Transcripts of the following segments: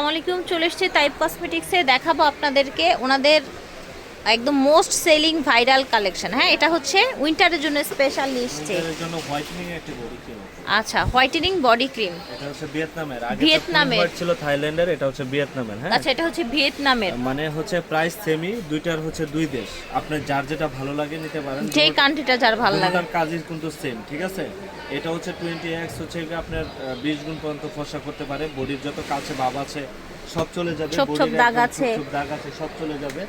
আসসালামু আলাইকুম চলে এসেছি টাইপ কসমেটিক্সে দেখাবো আপনাদেরকে। ওনাদের একদম মোস্ট সেলিং ভাইরাল কালেকশন। হ্যাঁ এটা হচ্ছে উইন্টারের জন্য স্পেশাল এর জন্য হোয়াইটেনিং একটি বডি ক্রিম আচ্ছা হোয়াইটেনিং বডি ক্রিম এটা হচ্ছে ভিয়েতনামের। আগে ভিয়েতনামের। ছিল থাইল্যান্ডের এটা হচ্ছে ভিয়েতনামের হ্যাঁ? আচ্ছা এটা হচ্ছে ভিয়েতনামের। মানে হচ্ছে প্রাইস সেমি দুইটার হচ্ছে দুই দেশ। আপনার যার যেটা ভালো লাগে নিতে পারেন যে কান্ট্রিটা যার ভালো লাগে। দুটোটার কাজই কিন্তু সেম ঠিক আছে? এটা হচ্ছে টোয়েন্টি এক্স হচ্ছে গিয়ে আপনার বিশ গুণ পর্যন্ত ফর্সা করতে পারে। বডির যত কাছে ভাব আছে সব চলে যাবে। ছোপ দাগ আছে। ছোপ দাগ আছে সব চলে যাবে।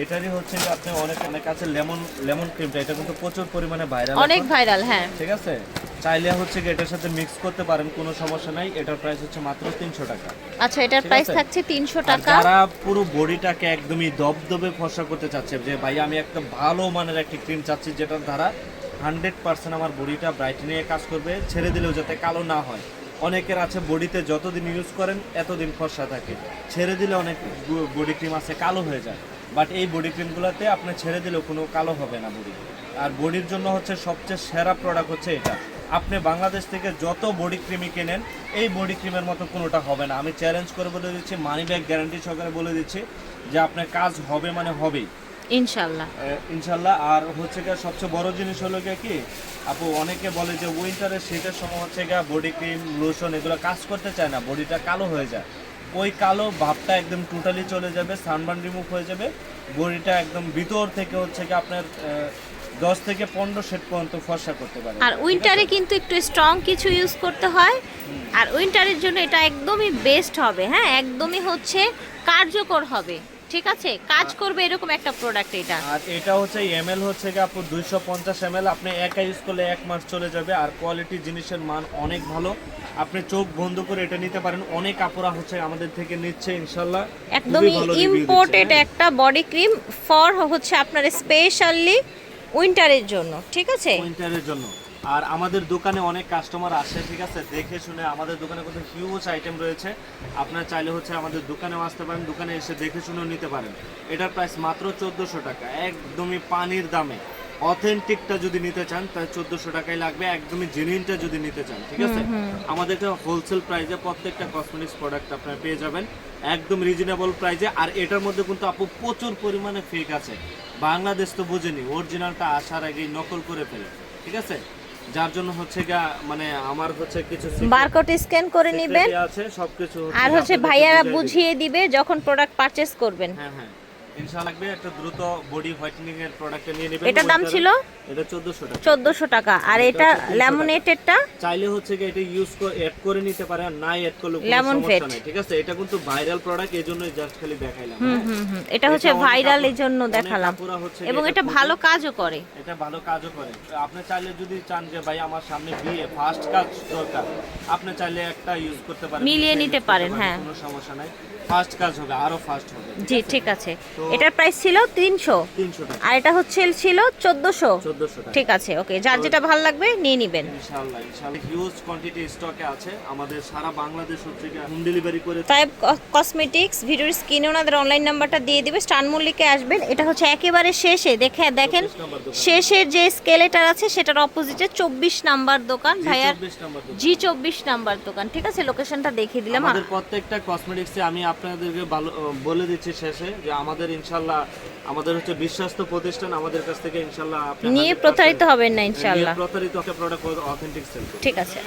এটারই হচ্ছে যে আপনি অনেক অনেক আছে লেমন লেমন ক্রিমটা এটা কিন্তু প্রচুর পরিমাণে ভাইরাল অনেক ভাইরাল হ্যাঁ। ঠিক আছে? চাইলে হচ্ছে কি এটার সাথে মিক্স করতে পারেন কোনো সমস্যা নাই। এটার প্রাইস হচ্ছে মাত্র তিনশো টাকা। আচ্ছা এটার প্রাইস থাকছে তিনশো আর টাকা। যারা পুরো বডিটাকে একদমই দবদবে ফর্সা করতে চাচ্ছে যে ভাই আমি একটা ভালো মানের একটি ক্রিম চাচ্ছি যেটার দ্বারা হান্ড্রেড পার্সেন্ট আমার বডিটা ব্রাইটনিং এ কাজ করবে ছেড়ে দিলেও যাতে কালো না হয়। অনেকের আছে বডিতে যতদিন ইউজ করেন এতদিন ফর্সা থাকে। ছেড়ে দিলে অনেক বডি ক্রিম আছে কালো হয়ে যায়। বাট এই বডি ক্রিমগুলোতে আপনি ছেড়ে দিলেও কোনো কালো হবে না বডি আর বডির জন্য হচ্ছে সবচেয়ে সেরা প্রোডাক্ট হচ্ছে এটা। আপনি বাংলাদেশ থেকে যত বডি ক্রিমই কেনেন এই বডি ক্রিমের মতো কোনোটা হবে না। আমি চ্যালেঞ্জ করে বলে দিচ্ছি মানি ব্যাগ গ্যারান্টি সহকারে বলে দিচ্ছি যে আপনার কাজ হবে মানে হবেই। ইনশাল্লাহ। ইনশাল্লাহ। আর হচ্ছে গিয়ে সবচেয়ে বড় জিনিস হলো গিয়ে কি আপু অনেকে বলে যে উইন্টারে শীতের সময় হচ্ছে গিয়ে বডি ক্রিম লোশন এগুলো কাজ করতে চায় না বডিটা কালো হয়ে যায়। ওই কালো ভাবটা একদম টোটালি চলে যাবে সানবার্ন রিমুভ হয়ে যাবে। বডিটা একদম ভিতর থেকে হচ্ছে গিয়ে আপনার দশ থেকে পনেরো সেট পর্যন্ত ফর্সা করতে পারে। আর উইন্টারে কিন্তু একটু স্ট্রং কিছু ইউজ করতে হয়। আর উইন্টারের জন্য এটা একদমই বেস্ট হবে হ্যাঁ? একদমই হচ্ছে কার্যকর হবে। ঠিক আছে? কাজ করবে এরকম একটা প্রোডাক্ট এটা। আর এটা হচ্ছে এমএল হচ্ছে গিয়ে আপু দুইশো পঞ্চাশ এমএল আপনি একা ইউজ করলে এক মাস চলে যাবে। আর কোয়ালিটি জিনিসের মান অনেক ভালো। আপনি চোখ বন্ধ করে এটা নিতে পারেন। অনেক আপুরা হচ্ছে আমাদের থেকে নিচ্ছে ইনশাল্লাহ। একদমই ইম্পোর্টেড একটা বডি ক্রিম ফর হচ্ছে আপনার স্পেশালি উইন্টারের জন্য ঠিক আছে? উইন্টারের জন্য। আর আমাদের দোকানে অনেক কাস্টমার আসে ঠিক আছে? দেখে শুনে আমাদের দোকানে কত হিউজ আইটেম রয়েছে। আপনার চাইলে হচ্ছে আমাদের দোকানেও আসতে পারেন দোকানে এসে দেখে শুনেও নিতে পারেন। এটার প্রাইস মাত্র চোদ্দোশো টাকা একদমই পানির দামে। অথেন্টিকটা যদি নিতে চান তাহলে চোদ্দোশো টাকাই লাগবে একদমই জেনুইনটা যদি নিতে চান ঠিক আছে? আমাদেরকে হোলসেল প্রাইসে প্রত্যেকটা কসমেটিক্স প্রোডাক্ট আপনারা পেয়ে যাবেন একদম রিজনেবল প্রাইসে আর এটার মধ্যে কিন্তু আপু প্রচুর পরিমাণে ফেক আছে। বাংলাদেশ তো বুঝেনি অরিজিনালটা আসার আগেই নকল করে ফেলে ঠিক আছে? যার জন্য হচ্ছে গা মানে আমার হচ্ছে কিছু বারকোড স্ক্যান করে নেবেন আছে সবকিছু আর হচ্ছে ভাইয়ারা বুঝিয়ে দিবে। বুঝিয়ে দিবে যখন প্রোডাক্ট পারচেস করবেন। হ্যাঁ হ্যাঁ। ইনশাআল্লাহ লাগবে একটা দ্রুত বডি হোয়াইটেনিং এর প্রোডাক্ট নিয়ে নেবেন। এটার দাম ছিল? এটা 1400 টাকা। চোদ্দোশো টাকা। আর এটা এটা হচ্ছে 300 টাকা। ল্যামিনেটেডটা চাইলে হচ্ছে কি এটা ইউজ করে অ্যাড করে নিতে পারে আর না অ্যাড করলে কোনো সমস্যা নাই ঠিক আছে? এটা কিন্তু ভাইরাল প্রোডাক্ট এজন্যই জাস্ট খালি দেখাইলাম হুম হ্যাঁ? হুম হুম। এটা হচ্ছে ভাইরাল দেখালাম। এবং এটা ভালো কাজও করে। এটা ভালো কাজও করে। আপনি চাইলে যদি চান যে ভাই আমার সামনে বিয়ে ফার্স্ট কাজ দরকার আপনি চাইলে একটা ইউজ করতে পারেন। মিলিয়ে নিতে পারেন, হ্যাঁ। কোনো সমস্যা নাই। ফার্স্ট কাজ হবে আরও ফাস্ট হবে। জি ঠিক আছে। এটার প্রাইস ছিল তিনশো। 300 টাকা। আর এটা হচ্ছে ছিল চোদ্দোশো। 1400 টাকা। ঠিক আছে ওকে যার যেটা ভালো লাগবে নিয়ে নিবেন। ইনশাআল্লাহ ইনশাআল্লাহ। হিউজ কোয়ান্টিটি স্টকে আছে। আমাদের সারা বাংলাদেশ হচ্ছে হোম ডেলিভারি করে টাইপ কসমেটিক্স ভিডিওর স্ক্রিনে ওনাদের অনলাইন নাম্বারটা দিয়ে দিবে। স্টান মল্লিকে আসবেন। এটা হচ্ছে একেবারে শেষে। দেখে দেখেন 24। শেষের যে স্কেলেটার আছে সেটার অপোজিটে চব্বিশ নাম্বার দোকান। ভাইয়ার 24 জি চব্বিশ নাম্বার দোকান। ঠিক আছে লোকেশনটা দেখিয়ে দিলাম। আমাদের প্রত্যেকটা কসমেটিক্সে আমি আপনাদেরকে ভালো বলে দিচ্ছি শেষে যে আমাদের ইনশাল্লাহ আমাদের হচ্ছে বিশ্বস্ত প্রতিষ্ঠান আমাদের কাছ থেকে ইনশাল্লাহ আপনি নিয়ে প্রতারিত হবেন না ইনশাল্লাহ। প্রতারিত প্রোডাক্ট অথেন্টিক সেল ঠিক আছে।